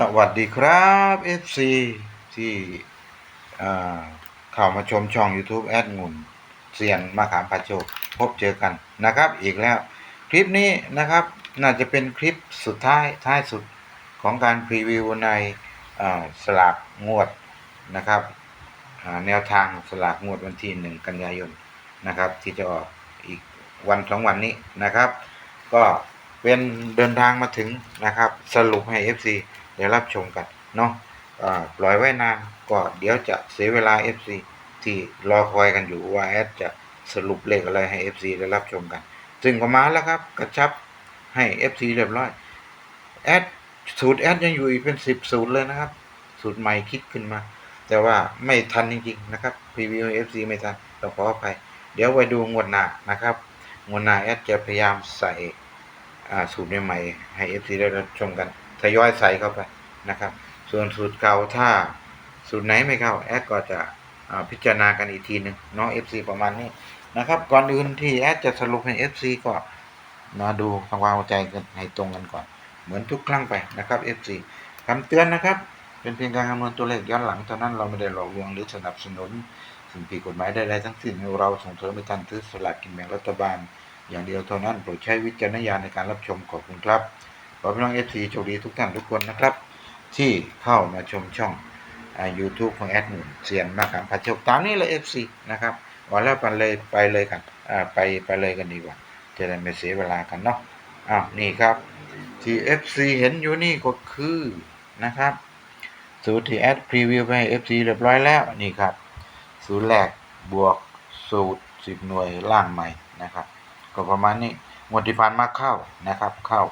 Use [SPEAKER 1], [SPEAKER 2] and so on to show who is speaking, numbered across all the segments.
[SPEAKER 1] สวัสดีครับ FC ที่อ่เข้ามาชมช่อง YouTube แอดงุนเซียนมาขามพาโชคพบเจอกันนะครับ อีกแล้ว คลิปนี้นะครับ น่าจะเป็นคลิปสุดท้ายท้ายสุดของการพรีวิวในสลากงวดนะครับแนวทางสลากงวดวันที่หนึ่งกันยายนนะครับ ที่จะออกอีกวันสองวันนี้นะครับ ก็เป็นเดินทางมาถึงนะครับ สรุปให้ FC เดี๋ยวรับชมกันเนาะอ่าปล่อยไว้นานก็เดี๋ยวจะเสียเวลา FC ที่รอคอยกันอยู่ว่าแอดจะสรุปเลขอะไรให้ FC ได้รับชมกัน ซึ่งก็มาแล้วครับกระชับให้ FC เรียบร้อยแอดสูตรแอดยังอยู่อีกเป็นสิบสูตรเลยนะครับ สูตรใหม่คิดขึ้นมา แต่ว่าไม่ทันจริงๆนะครับพรีวิว FC ไม่ทันต้องขออภัยเดี๋ยวไปดูงวดหน้านะครับงวดหน้าแอดจะพยายามใส่สูตรใหม่ให้ FC ได้รับชมกัน ทยอยใส่เข้าไปนะครับ ส่วนสูตรเก่าถ้าสูตรไหนไม่เข้าแอดก็จะพิจารณากันอีกทีหนึ่งเนาะ FC ประมาณนี้นะครับ ก่อนอื่นที่แอดจะสรุปให้ FC ก็มาดูทำความเข้าใจกันให้ตรงกันก่อน เหมือนทุกครั้งไปนะครับ FC คำเตือนนะครับ เป็นเพียงการคำนวณตัวเลขย้อนหลังเท่านั้นเราไม่ได้หลอกลวงหรือสนับสนุนสิ่งผิดกฎหมายใดๆทั้งสิ้นเราส่งเสริมให้ท่านซื้อสลากกินแบ่งรัฐบาล อย่างเดียวเท่านั้นโปรดใช้วิจารณญาณในการรับชมขอบคุณครับ อพี่น้องเอฟซีโชคดีทุกท่านทุกคนนะครับ ที่เข้ามาชมช่องยูทูบของแอดหนุนเสียนมากครับพัชโชคตามนี้เลยเอฟซีนะครับวันแล้วไปเลยไปเลยกันไปไปเลยกันดีกว่าจะได้ไม่เสียเวลากันเนาะอ้าวนี่ครับที่เอฟซีเห็นอยู่นี่ก็คือนะครับสูตรที่แอดพรีวิวไปเอฟซีเรียบร้อยแล้วนี่ครับสูตรแรกบวกสูตรสิบหน่วยล่างใหม่นะครับ ก็ประมาณนี้งวดที่ผ่านมาเข้านะครับเข้า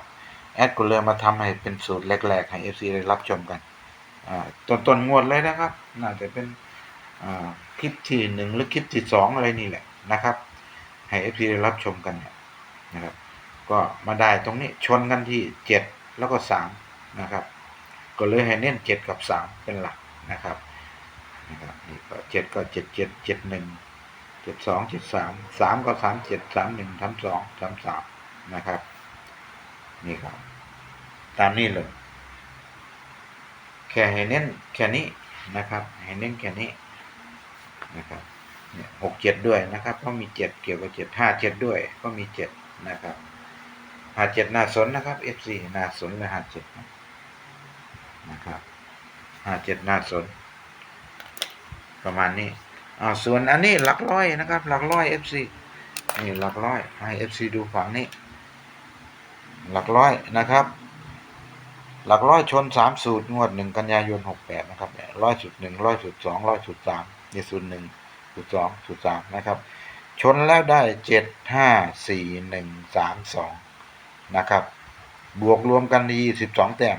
[SPEAKER 1] แอดก็เลยมาทำให้เป็นสูตรแรกๆ ให้ FC ได้รับชมกันต้นต้นงวดเลยนะครับ น่าจะเป็นคลิปที่หนึ่งหรือคลิปที่สองอะไรนี่แหละนะครับ ให้ FC ได้รับชมกันเนี่ยนะครับ ก็มาได้ตรงนี้ชนกันที่เจ็ดแล้วก็สามนะครับก็เลยให้เน้นเจ็ดกับสามเป็นหลักนะครับนะครับนี่ก็เจ็ดก็เจ็ดเจ็ดเจ็ดหนึ่งเจ็ดสองเจ็ดสามสามก็สามเจ็ดสามหนึ่งสามสองสามสามนะครับ นี่ครับ ตามนี้เลย แค่ให้เน้นแค่นี้นะครับให้เน้นแค่นี้นะครับเนี่ยหกเจ็ดด้วยนะครับเพราะมีเจ็ดเกี่ยวกับเจ็ดห้าเจ็ดด้วย ก็มีเจ็ดนะครับห้าเจ็ดน่าสนนะครับ FC น่าสนเลยห้าเจ็ดนะครับห้าเจ็ดน่าสน ประมาณนี้อ่าส่วนอันนี้หลักร้อยนะครับ หลักร้อย FC นี่หลักร้อยให้ FC ดูฝั่งนี้ หลักร้อยนะครับ หลักร้อยชนสามสูตรงวดหนึ่งกันยายนหกแปดนะครับร้อยสุดหนึ่งร้อยสุดสองร้อยสุดสามนี่สูตรหนึ่งสูตรสองสูตรสามนะครับ ชนแล้วได้เจ็ดห้าสี่หนึ่งสามสองนะครับ บวกรวมกันดีสิบสองแต้ม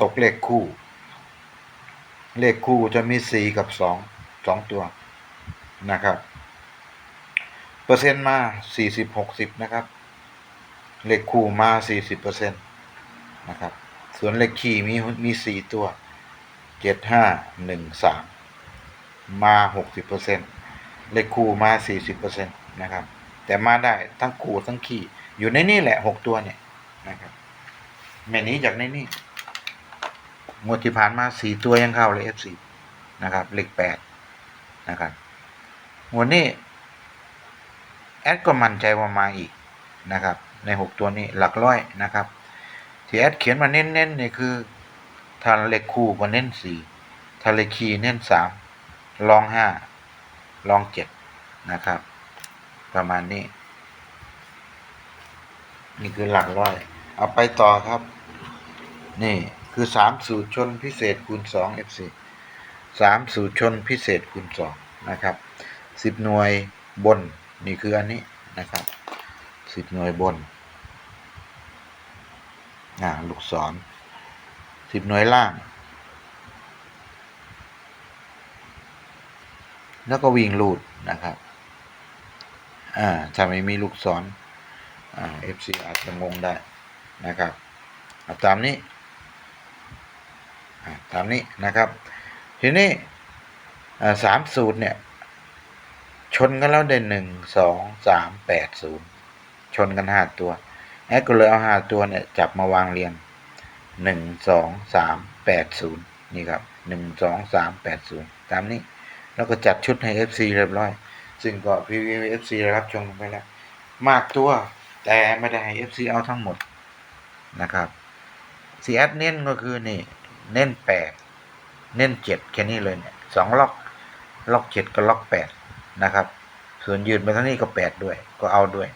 [SPEAKER 1] ตกเลขคู่ เลขคู่จะมีสี่กับสองสองตัวนะครับ เปอร์เซ็นต์มาสี่สิบหกสิบนะครับ เลขคู่มา 40%นะครับ ส่วนเลขขี่มีมี 4 ตัว 7 5 1 3 มา 60%เลขคู่มา 40%นะครับ แต่มาได้ทั้งคู่ทั้งขี่อยู่ในนี่แหละ 6 ตัวเนี่ยนะครับแม่นี้จากในนี่งวดที่ผ่านมา 4 ตัวยังเข้าเลย F4 นะครับเลข8นะครับงวดนี้แอดก็มั่นใจว่ามาอีกนะครับ ในหกตัวนี้หลักร้อยนะครับที่แอดเขียนมาเน้นๆนี่คือถ้าเลขคู่ก็เน้นสี่ถ้าเลขคีเน้นสามลองห้าลองเจ็ดนะครับ ประมาณนี้ นี่คือหลักร้อย เอาไปต่อครับ นี่คือสามสูตรชนพิเศษคูณสอง FC สามสูตรชนพิเศษคูณสองนะครับสิบหน่วยบนนี่คืออันนี้นะครับสิบหน่วยบน อ่าลูกศรสิบหน่วยล่าง แล้วก็วิ่งลูดนะครับอ่าถ้าไม่มีลูกศรอ่า FC อาจจะงงได้นะครับาตามนี้ตามนี้นะครับ ทีนี้สามสูตรเนี่ย ชนกันแล้วได้หนึ่งสองสามแปดศูนย์ชนกันห้าตัว แอดก็เลยเอาห้าตัวเนี่ยจับมาวางเรียงหนึ่งสองสามแปดศูนย์นี่ครับหนึ่งสองสามแปดศูนย์ตามนี้ แล้วก็จัดชุดให้ FC เรียบร้อย ซึ่งก็พรีวิว FC รับชมกันไปแล้ว มากตัวแต่ไม่ได้ให้ FC เอาทั้งหมดนะครับสีแอดเน้นก็คือนี่ เน้นแปดเน้นเจ็ดแค่นี้เลยเนี่ยสองล็อกล็อกเจ็ดกับล็อกแปดนะครับ ส่วนยืนไปทั้งนี้ก็แปดด้วยก็เอาด้วย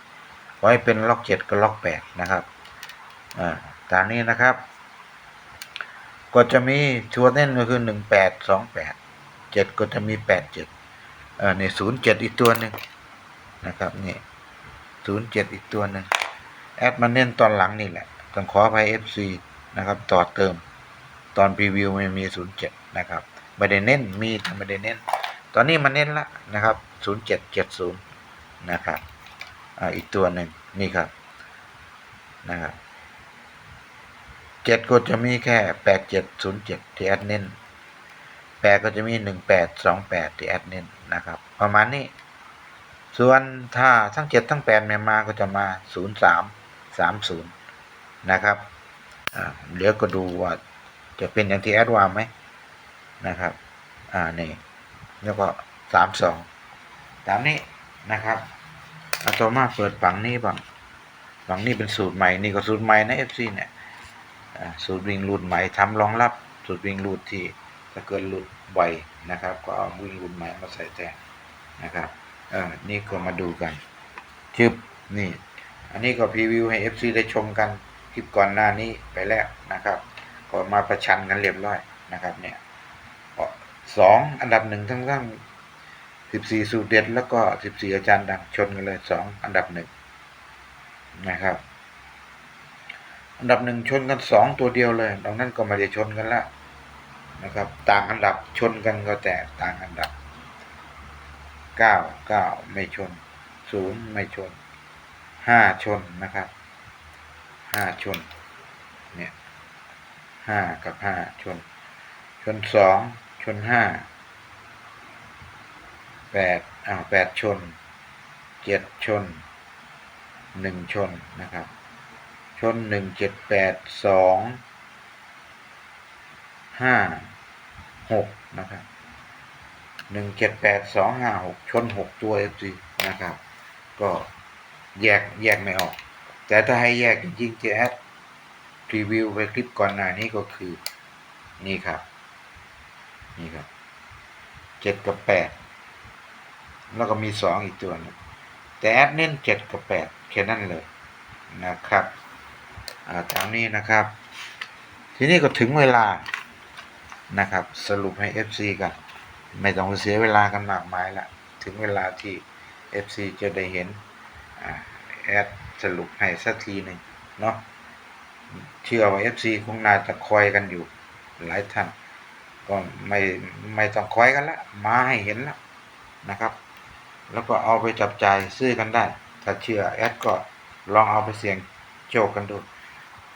[SPEAKER 1] ขอให้เป็นล็อกเจ็ดกับล็อกแปดนะครับอ่าตามนี้นะครับ ก็จะมีชัวร์เน้นก็คือหนึ่งแปดสองแปดเจ็ดก็จะมีแปดเจ็ดเออในศูนย์เจ็ดอีกตัวหนึ่งนะครับนี่ศูนย์เจ็ดอีกตัวหนึ่งแอดมาเน้นตอนหลังนี่แหละต้องขออภัย FC นะครับ ต่อเติมตอนพรีวิวไม่มีศูนย์เจ็ดนะครับไม่ได้เน้นมีแต่ไม่ได้เน้น ตอนนี้มันเน้นละนะครับศูนย์เจ็ดเจ็ดศูนย์นะครับ ออีกตัวหนึ่งนี่ครับนะครับเจ็ดก็จะมีแค่แปดเจ็ดศูนย์เจ็ดที่แอดเน้นแปดก็จะมีหนึ่งแปดสองแปดที่แอดเน้นนะครับ ประมาณนี้ ส่วนถ้าทั้งเจ็ดทั้งแปดม่มาก็จะมาศูนย์สามสามศูนย์นะครับอ่าเดี๋ยวก็ดูว่าจะเป็นอย่างที่แอดว่าไหมนะครับ อ่านี่แล้วก็สามสองตามนี้นะครับ เอาต่อมาเปิดฝังนี้บ้างฝังนี้เป็นสูตรใหม่ นี่ก็สูตรใหม่นะ FC เนี่ยสูตรวิ่งรูดใหม่ทำรองรับ สูตรวิ่งรูดที่ถ้าเกิดหลุดบ่อยนะครับ ก็เอาวิ่งรูดใหม่มาใส่แทนนะครับเออนี่ก็มาดูกันชึบนี่ อันนี้ก็พรีวิวให้ FC ได้ชมกันคลิปก่อนหน้านี้ไปแล้วนะครับ ก็มาประชันกันเรียบร้อยนะครับเนี่ยสองอันดับหนึ่งทั้งทั้ง สิบสี่สูตรเด็ดแล้วก็สิบสี่อาจารย์ดังชนกันเลยสองอันดับหนึ่งนะครับ อันดับหนึ่งชนกันสองตัวเดียวเลยตรงนั้นก็ไม่ได้ชนกันล้วนะครับ ต่างอันดับชนกันก็แต่ต่างอันดับเก้าเก้าไม่ชนศูนย์ไม่ชนห้าชนนะครับห้าชนเนี่ยห้ากับห้าชน ชนสองชนห้า แปดอ้าแปดชนเจ็ดชนหนึ่งชนนะครับ ชนหนึ่งเจ็ดแปดสองห้าหกนะครับหนึ่งเจ็ดแปดสองห้าหกชนหกตัวเอฟซีนะครับ ก็แยกแยกไม่ออก แต่ถ้าให้แยกจริงๆจะแอดรีวิวไปคลิปก่อนหน้านี้ก็คือ นี่ครับ นี่ครับเจ็ดกับแปด แล้วก็มีสองอีกตัวนึงแต่แอดเน้นเจ็ดกับแปดแค่นั้นเลยนะครับตามนี้นะครับ ทีนี้ก็ถึงเวลานะครับ สรุปให้ FC กัน ไม่ต้องเสียเวลากันมากมายละถึงเวลาที่ FC จะได้เห็นอแอดสรุปให้สักทีหนึ่งเนาะเชื่อว่า FC คงน่าจะคอยกันอยู่หลายท่าน ก็ไม่ไม่ต้องคอยกันละมาให้เห็นแล้วนะครับ แล้วก็เอาไปจับจ่ายซื้อกันได้ ถ้าเชื่อแอดก็ลองเอาไปเสี่ยงโชคกันดู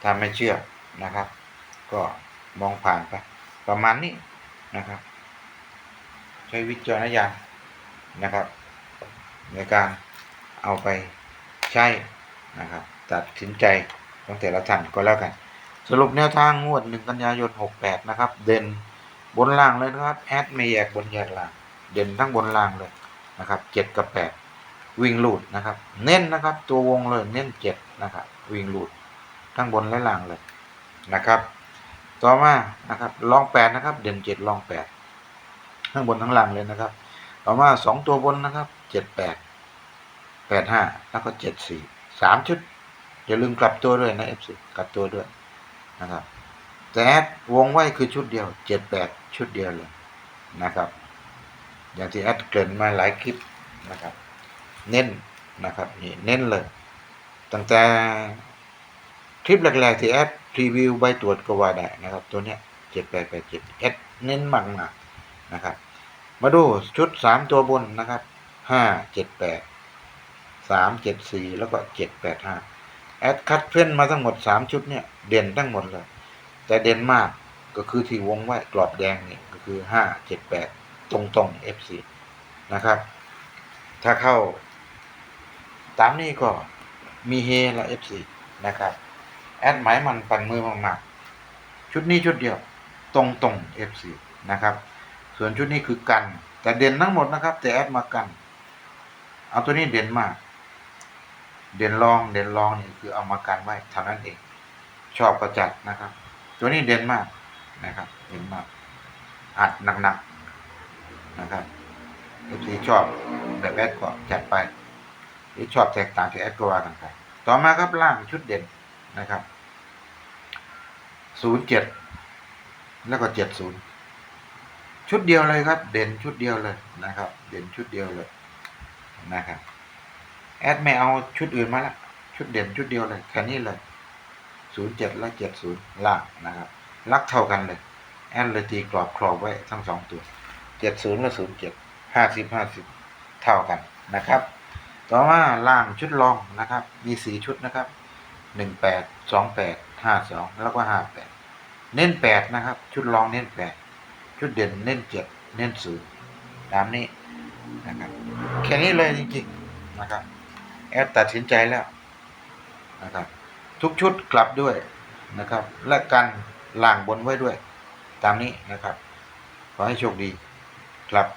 [SPEAKER 1] ถ้าไม่เชื่อนะครับ ก็มองผ่านไปประมาณนี้นะครับ ใช้วิจารณญาณนะครับ ในการเอาไปใช้นะครับ ตัดสินใจของแต่ละท่านก็แล้วกัน สรุปแนวทางงวดหนึ่งกันยายนหกแปดนะครับ เด่นบนล่างเลยนะครับ แอดไม่แยกบนแยกล่าง เด่นทั้งบนล่างเลย นะครับเจ็ดกับแปดวิ่งลูดนะครับ เน้นนะครับ ตัววงเลยเน้นเจ็ดนะครับ วิ่งลูดทั้งบนและล่างเลยนะครับ ต่อมานะครับลองแปดนะครับ เด่นเจ็ดลองแปดทั้งบนทั้งล่างเลยนะครับ ต่อมาสองตัวบนนะครับเจ็ดแปดแปดห้าแล้วก็เจ็ดสี่สามชุดอย่าลืมกลับตัวด้วยนะเอฟซีกลับตัวด้วยนะครับแต่แอดวงไว้คือชุดเดียวเจ็ดแปดชุดเดียวเลยนะครับ อย่างที่แอดเกินมาหลายคลิปนะครับ เน้นนะครับนี่เน้นเลย ตั้งแต่คลิปแรกๆที่แอดรีวิวใบตรวจก็ว่าได้นะครับ ตัวเนี้ยเจ็ดแปดแปดเจ็ดแอดเน้นมากมากๆนะครับ มาดูชุดสามตัวบนนะครับห้าเจ็ดแปดสามเจ็ดสี่แล้วก็เจ็ดแปดห้าแอดคัดเพื่อนมาทั้งหมดสามชุดเนี่ยเด่นทั้งหมดเลย แต่เด่นมากก็คือที่วงไว้กรอบแดงนี่ก็คือห้าเจ็ดแปด ตรงตรงๆ FC นะครับ ถ้าเข้า ตามนี้ก็มีเฮและ FC นะครับ แอดหมายมันปั่นมือมากๆ ชุดนี้ชุดเดียว ตรงตรง FC นะครับ ส่วนชุดนี้คือกัน แต่เด่นทั้งหมดนะครับ แต่แอดมากัน เอาตัวนี้เด่นมาก เด่นรองเด่นรองนี่คือเอามากันไว้เท่านั้นเอง ชอบก็จัดนะครับ ตัวนี้เด่นมากนะครับ เด่นมากอัดหนักๆ นะครับ FC ชอบแบบแอดก็จัดไปหรือชอบแตกต่างจากแอดก็ว่ากันไปต่อมาครับล่างชุดเด่นนะครับศูนย์เจ็ดแล้วก็เจ็ดศูนย์ชุดเดียวเลยครับ เด่นชุดเดียวเลยนะครับ เด่นชุดเดียวเลยนะครับแอดไม่เอาชุดอื่นมาละชุดเด่นชุดเดียวเลยแค่นี้เลยศูนย์เจ็ดและเจ็ดศูนย์ล่างนะครับ รักเท่ากันเลย แอดเลยตีกรอบครอบไว้ทั้งสองตัว เจ็ดศูนย์และศูนย์เจ็ดห้าสิบห้าสิบเท่ากันนะครับ ต่อมาล่างชุดรองนะครับ มีสี่ชุดนะครับหนึ่งแปดสองแปดห้าสองแล้วก็ห้าแปดเน้นแปดนะครับ ชุดรองเน้นแปดชุดเด่นเน้นเจ็ดเน้นศูนย์ตามนี้นะครับแค่นี้เลยจริงๆนะครับแอดตัดสินใจแล้วนะครับ ทุกชุดกลับด้วยนะครับ และกันล่างบนไว้ด้วย ตามนี้นะครับ ขอให้โชคดี ครับ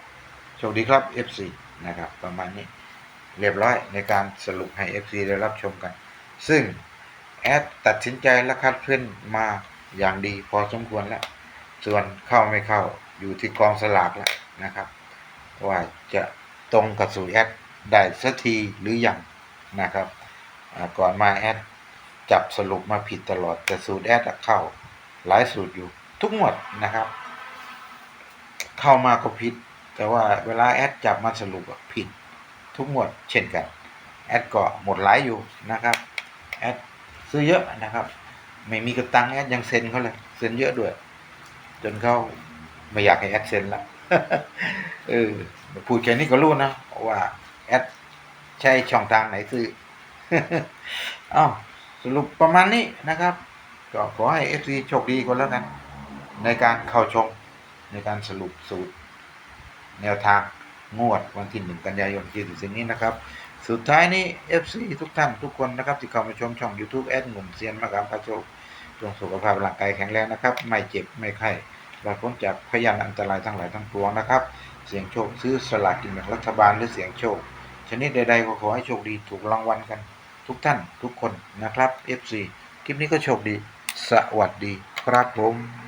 [SPEAKER 1] โชคดีครับ FC นะครับ ประมาณนี้เรียบร้อยในการสรุปให้ FC ได้รับชมกัน ซึ่งแอดตัดสินใจและคัดเพื่อนมาอย่างดีพอสมควรแล้ว ส่วนเข้าไม่เข้าอยู่ที่กองสลากแล้วนะครับ ว่าจะตรงกับสูตรแอดได้สักทีหรือยังนะครับก่อนมาแอดจับสรุปมาผิดตลอดแต่สูตรแอดเข้าหลายสูตรอยู่ทุกหมดนะครับ เข้ามาก็ผิด แต่ว่าเวลาแอดจับมาสรุปผิดทุกหมวดเช่นกันแอดก็หมดหลายอยู่นะครับแอดซื้อเยอะนะครับ ไม่มีกระตังแอดยังเซ็นเขาเลยเซ็นเยอะด้วย จนเขาไม่อยากให้แอดเซ็นละเออพูดแค่นี้ก็รู้นะว่าแอดใช้ช่องทางไหนซื้ออ้าสรุปประมาณนี้นะครับ ก็ขอให้ FC โชคดีกันแล้วกัน ในการเข้าชม ในการสรุปสูตร แนวทางงวดวันที่หนึ่งกันยายนที่ถึงนี้นะครับ สุดท้ายนี้ FC ทุกท่านทุกคนนะครับที่เข้ามาชมช่อง YouTube แอดหนุ่มเซียนมะขามพระโชคจงสุขภาพร่างกายแข็งแรงนะครับ ไม่เจ็บไม่ไข้ปราศพ้นจากพยานอันตรายทั้งหลายทั้งปวงนะครับ เสียงโชคซื้อสลากกินแบ่งรัฐบาลหรือเสียงโชค ชนิดใดๆก็ขอให้โชคดีถูกรางวัลกัน ทุกท่านทุกคนนะครับ FC คลิปนี้ก็โชคดี สวัสดีครับผม